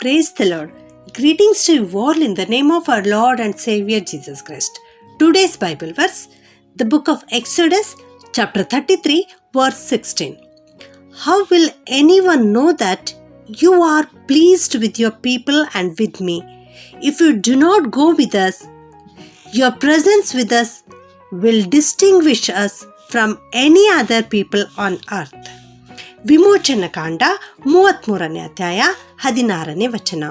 Praise the Lord. Greetings to you all in the name of our Lord and Savior Jesus Christ. Today's Bible verse, the book of Exodus, chapter 33, verse 16. How will anyone know that you are pleased with your people and with me if you do not go with us? Your presence with us will distinguish us from any other people on earth. ವಿಮೋಚನ ಕಾಂಡ ಮೂವತ್ತ್ಮೂರನೇ ಅಧ್ಯಾಯ ಹದಿನಾರನೇ ವಚನ.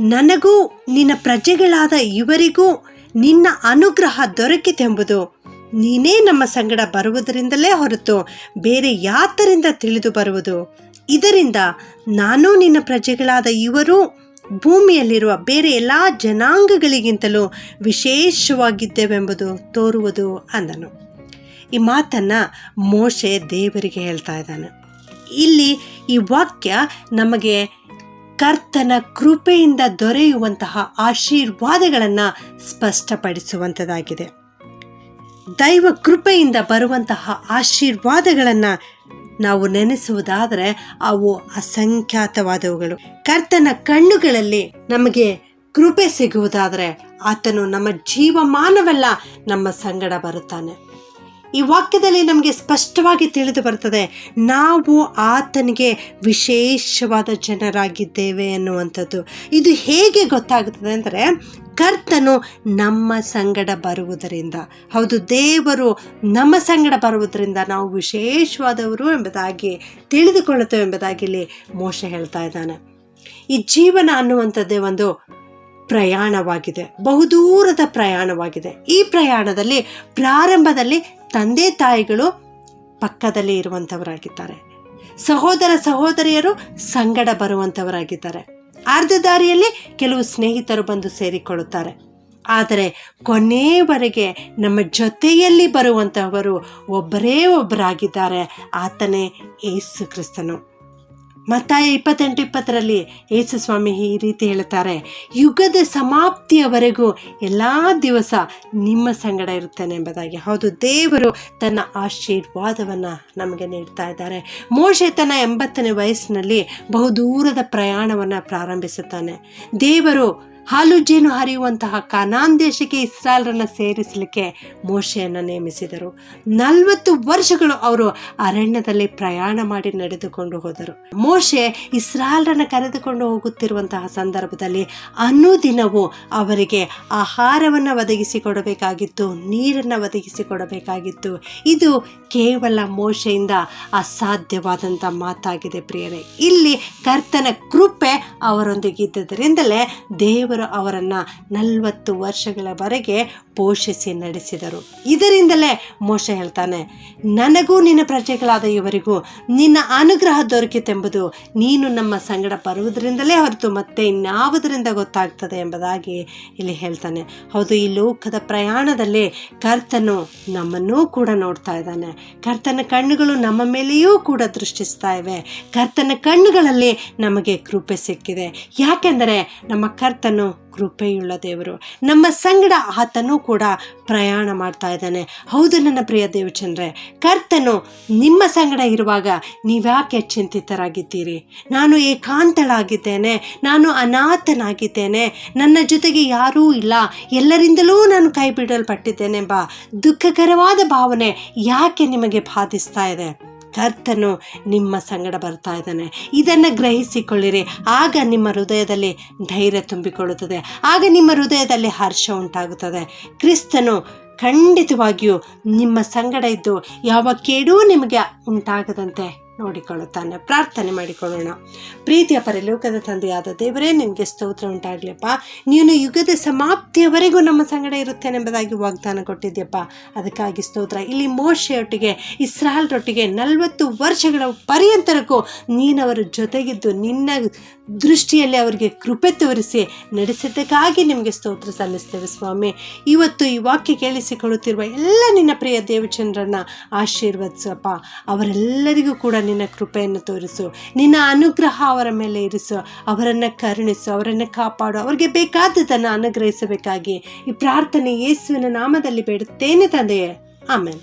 ನನಗೂ ನಿನ್ನ ಪ್ರಜೆಗಳಾದ ಇವರಿಗೂ ನಿನ್ನ ಅನುಗ್ರಹ ದೊರಕಿತೆಂಬುದು ನೀನೇ ನಮ್ಮ ಸಂಗಡ ಬರುವುದರಿಂದಲೇ ಹೊರತು ಬೇರೆ ಯಾತರಿಂದ ತಿಳಿದು ಬರುವುದು? ಇದರಿಂದ ನಾನು ನಿನ್ನ ಪ್ರಜೆಗಳಾದ ಇವರು ಭೂಮಿಯಲ್ಲಿರುವ ಬೇರೆ ಎಲ್ಲ ಜನಾಂಗಗಳಿಗಿಂತಲೂ ವಿಶೇಷವಾಗಿದ್ದೇವೆಂಬುದು ತೋರುವುದು ಅಂದನು. ಈ ಮಾತನ್ನು ಮೋಶೆ ದೇವರಿಗೆ ಹೇಳ್ತಾ ಇದ್ದಾನೆ. ಇಲ್ಲಿ ಈ ವಾಕ್ಯ ನಮಗೆ ಕರ್ತನ ಕೃಪೆಯಿಂದ ದೊರೆಯುವಂತಹ ಆಶೀರ್ವಾದಗಳನ್ನು ಸ್ಪಷ್ಟಪಡಿಸುವಂಥದ್ದಾಗಿದೆ ದೈವ ಕೃಪೆಯಿಂದ ಬರುವಂತಹ ಆಶೀರ್ವಾದಗಳನ್ನು ನಾವು ನೆನೆಸುವುದಾದರೆ ಅವು ಅಸಂಖ್ಯಾತವಾದವುಗಳು. ಕರ್ತನ ಕಣ್ಣುಗಳಲ್ಲಿ ನಮಗೆ ಕೃಪೆ ಸಿಗುವುದಾದರೆ ಆತನು ನಮ್ಮ ಜೀವಮಾನವೆಲ್ಲ ನಮ್ಮ ಸಂಗಡ ಬರುತ್ತಾನೆ. ಈ ವಾಕ್ಯದಲ್ಲಿ ನಮಗೆ ಸ್ಪಷ್ಟವಾಗಿ ತಿಳಿದು ಬರ್ತದೆ, ನಾವು ಆತನಿಗೆ ವಿಶೇಷವಾದ ಜನರಾಗಿದ್ದೇವೆ ಅನ್ನುವಂಥದ್ದು. ಇದು ಹೇಗೆ ಗೊತ್ತಾಗುತ್ತದೆ ಅಂದರೆ, ಕರ್ತನು ನಮ್ಮ ಸಂಗಡ ಬರುವುದರಿಂದ. ಹೌದು, ದೇವರು ನಮ್ಮ ಸಂಗಡ ಬರುವುದರಿಂದ ನಾವು ವಿಶೇಷವಾದವರು ಎಂಬುದಾಗಿ, ತಿಳಿದುಕೊಳ್ಳುತ್ತೇವೆ ಎಂಬುದಾಗಿ ಇಲ್ಲಿ ಮೋಶ ಹೇಳ್ತಾ ಇದ್ದಾನೆ. ಈ ಜೀವನ ಅನ್ನುವಂಥದ್ದೇ ಒಂದು ಪ್ರಯಾಣವಾಗಿದೆ. ಬಹುದೂರದ ಪ್ರಯಾಣವಾಗಿದೆ. ಈ ಪ್ರಯಾಣದಲ್ಲಿ ಪ್ರಾರಂಭದಲ್ಲಿ ತಂದೆ ತಾಯಿಗಳು ಪಕ್ಕದಲ್ಲಿ ಇರುವಂಥವರಾಗಿದ್ದಾರೆ. ಸಹೋದರ ಸಹೋದರಿಯರು ಸಂಗಡ ಬರುವಂಥವರಾಗಿದ್ದಾರೆ. ಅರ್ಧ ದಾರಿಯಲ್ಲಿ ಕೆಲವು ಸ್ನೇಹಿತರು ಬಂದು ಸೇರಿಕೊಳ್ಳುತ್ತಾರೆ. ಆದರೆ ಕೊನೆಯವರೆಗೆ ನಮ್ಮ ಜೊತೆಯಲ್ಲಿ ಬರುವಂಥವರು ಒಬ್ಬರೇ ಒಬ್ಬರಾಗಿದ್ದಾರೆ. ಆತನೇ ಏಸು ಕ್ರಿಸ್ತನು. ಮತ್ತಾಯ ಇಪ್ಪತ್ತೆಂಟು ಇಪ್ಪತ್ತರಲ್ಲಿ ಯೇಸು ಸ್ವಾಮಿ ಈ ರೀತಿ ಹೇಳ್ತಾರೆ ಯುಗದ ಸಮಾಪ್ತಿಯವರೆಗೂ ಎಲ್ಲ ದಿವಸ ನಿಮ್ಮ ಸಂಗಡ ಇರುತ್ತೇನೆ ಎಂಬುದಾಗಿ. ಹೌದು, ದೇವರು ತನ್ನ ಆಶೀರ್ವಾದವನ್ನು ನಮಗೆ ನೀಡ್ತಾ ಇದ್ದಾರೆ. ಮೋಶೆ ತನ್ನ ಎಂಬತ್ತನೇ ವಯಸ್ಸಿನಲ್ಲಿ ಬಹುದೂರದ ಪ್ರಯಾಣವನ್ನು ಪ್ರಾರಂಭಿಸುತ್ತಾನೆ. ದೇವರು ಹಾಲು ಜೇನು ಹರಿಯುವಂತಹ ಕನಾನ್ ದೇಶಕ್ಕೆ ಇಸ್ರಾಲ್ರನ್ನು ಸೇರಿಸಲಿಕ್ಕೆ ಮೋಶೆಯನ್ನು ನೇಮಿಸಿದರು. ನಲವತ್ತು ವರ್ಷಗಳು ಅವರು ಅರಣ್ಯದಲ್ಲಿ ಪ್ರಯಾಣ ಮಾಡಿ ನಡೆದುಕೊಂಡು ಹೋದರು. ಮೋಶೆ ಇಸ್ರಾಲ್ರನ್ನು ಕರೆದುಕೊಂಡು ಹೋಗುತ್ತಿರುವಂತಹ ಸಂದರ್ಭದಲ್ಲಿ ಅನುದಿನವೂ ಅವರಿಗೆ ಆಹಾರವನ್ನು ಒದಗಿಸಿಕೊಡಬೇಕಾಗಿತ್ತು, ನೀರನ್ನು ಒದಗಿಸಿಕೊಡಬೇಕಾಗಿತ್ತು. ಇದು ಕೇವಲ ಮೋಶೆಯಿಂದ ಅಸಾಧ್ಯವಾದಂಥ ಮಾತಾಗಿದೆ ಪ್ರಿಯರೇ. ಇಲ್ಲಿ ಕರ್ತನ ಕೃಪೆ ಅವರೊಂದಿಗೆ ಇದ್ದದರಿಂದಲೇ ದೇವರು ಅವರನ್ನು ನಲವತ್ತು ವರ್ಷಗಳವರೆಗೆ ಪೋಷಿಸಿ ನಡೆಸಿದರು. ಇದರಿಂದಲೇ ಮೋಶ ಹೇಳ್ತಾನೆ, ನನಗೂ ನಿನ್ನ ಪ್ರಜೆಗಳಾದ ಇವರಿಗೂ ನಿನ್ನ ಅನುಗ್ರಹ ದೊರಕಿತೆಂಬುದು ನೀನು ನಮ್ಮ ಸಂಗಡ ಬರುವುದರಿಂದಲೇ ಹೊರತು ಮತ್ತೆ ಇನ್ಯಾವುದರಿಂದ ಗೊತ್ತಾಗ್ತದೆ ಎಂಬುದಾಗಿ ಇಲ್ಲಿ ಹೇಳ್ತಾನೆ. ಹೌದು, ಈ ಲೋಕದ ಪ್ರಯಾಣದಲ್ಲಿ ಕರ್ತನು ನಮ್ಮನ್ನೂ ಕೂಡ ನೋಡ್ತಾ ಇದ್ದಾನೆ. ಕರ್ತನ ಕಣ್ಣುಗಳು ನಮ್ಮ ಮೇಲೆಯೂ ಕೂಡ ದೃಷ್ಟಿಸ್ತಾ ಇವೆ. ಕರ್ತನ ಕಣ್ಣುಗಳಲ್ಲಿ ನಮಗೆ ಕೃಪೆ ಸಿಕ್ಕಿದೆ. ಯಾಕೆಂದರೆ ನಮ್ಮ ಕರ್ತನು ಕೃಪೆಯುಳ್ಳ ದೇವರು. ನಮ್ಮ ಸಂಗಡ ಆತನೂ ಕೂಡ ಪ್ರಯಾಣ ಮಾಡ್ತಾ ಇದ್ದಾನೆ. ಹೌದು ನನ್ನ ಪ್ರಿಯ ದೇವಚಂದ್ರೆ, ಕರ್ತನು ನಿಮ್ಮ ಸಂಗಡ ಇರುವಾಗ ನೀವ್ಯಾಕೆ ಚಿಂತಿತರಾಗಿದ್ದೀರಿ? ನಾನು ಏಕಾಂತಳಾಗಿದ್ದೇನೆ, ನಾನು ಅನಾಥನಾಗಿದ್ದೇನೆ, ನನ್ನ ಜೊತೆಗೆ ಯಾರೂ ಇಲ್ಲ, ಎಲ್ಲರಿಂದಲೂ ನಾನು ಕೈ ಬಿಡಲ್ಪಟ್ಟಿದ್ದೇನೆ ಎಂಬ ದುಃಖಕರವಾದ ಭಾವನೆ ಯಾಕೆ ನಿಮಗೆ ಬಾಧಿಸ್ತಾ ಇದೆ? ಕರ್ತನು ನಿಮ್ಮ ಸಂಗಡ ಬರ್ತಾ ಇದ್ದಾನೆ. ಇದನ್ನು ಗ್ರಹಿಸಿಕೊಳ್ಳಿರಿ. ಆಗ ನಿಮ್ಮ ಹೃದಯದಲ್ಲಿ ಧೈರ್ಯ ತುಂಬಿಕೊಳ್ಳುತ್ತದೆ. ಆಗ ನಿಮ್ಮ ಹೃದಯದಲ್ಲಿ ಹರ್ಷ ಉಂಟಾಗುತ್ತದೆ. ಕ್ರಿಸ್ತನು ಖಂಡಿತವಾಗಿಯೂ ನಿಮ್ಮ ಸಂಗಡ ಇದ್ದು ಯಾವ ಕೇಡೂ ನಿಮಗೆ ಉಂಟಾಗದಂತೆ ನೋಡಿಕೊಳ್ಳುತ್ತಾನೆ. ಪ್ರಾರ್ಥನೆ ಮಾಡಿಕೊಳ್ಳೋಣ. ಪ್ರೀತಿಯ ಪರಲೋಕದ ತಂದೆಯಾದ ದೇವರೇ, ನಿಮಗೆ ಸ್ತೋತ್ರ ಉಂಟಾಗಲಿಪ್ಪ. ನೀನು ಯುಗದ ಸಮಾಪ್ತಿಯವರೆಗೂ ನಮ್ಮ ಸಂಗಡ ಇರುತ್ತೇನೆಂಬುದಾಗಿ ವಾಗ್ದಾನ ಕೊಟ್ಟಿದ್ಯಪ್ಪ. ಅದಕ್ಕಾಗಿ ಸ್ತೋತ್ರ. ಇಲ್ಲಿ ಮೋಶೆಯೊಟ್ಟಿಗೆ ಇಸ್ರಾಲ್ರೊಟ್ಟಿಗೆ ನಲವತ್ತು ವರ್ಷಗಳ ಪರ್ಯಂತರಕ್ಕೂ ನೀನವರ ಜೊತೆಗಿದ್ದು ನಿನ್ನ ದೃಷ್ಟಿಯಲ್ಲಿ ಅವರಿಗೆ ಕೃಪೆ ತೋರಿಸಿ ನಡೆಸಿದ್ದಕ್ಕಾಗಿ ನಿಮಗೆ ಸ್ತೋತ್ರ ಸಲ್ಲಿಸ್ತೇವೆ ಸ್ವಾಮಿ. ಇವತ್ತು ಈ ವಾಕ್ಯ ಕೇಳಿಸಿಕೊಳ್ಳುತ್ತಿರುವ ಎಲ್ಲ ನಿನ್ನ ಪ್ರಿಯ ದೇವಚಂದ್ರನ್ನ ಆಶೀರ್ವದಿಸಪ್ಪ. ಅವರೆಲ್ಲರಿಗೂ ಕೂಡ ನಿನ್ನ ಕೃಪೆಯನ್ನು ತೋರಿಸು. ನಿನ್ನ ಅನುಗ್ರಹ ಅವರ ಮೇಲೆ ಇರಿಸು. ಅವರನ್ನು ಕರುಣಿಸು. ಅವರನ್ನು ಕಾಪಾಡು. ಅವರಿಗೆ ಬೇಕಾದದನ್ನು ಅನುಗ್ರಹಿಸಬೇಕಾಗಿ ಈ ಪ್ರಾರ್ಥನೆ ಯೇಸುವಿನ ನಾಮದಲ್ಲಿ ಬೇಡುತ್ತೇನೆ ತಂದೆಯೇ ಆಮೇಲೆ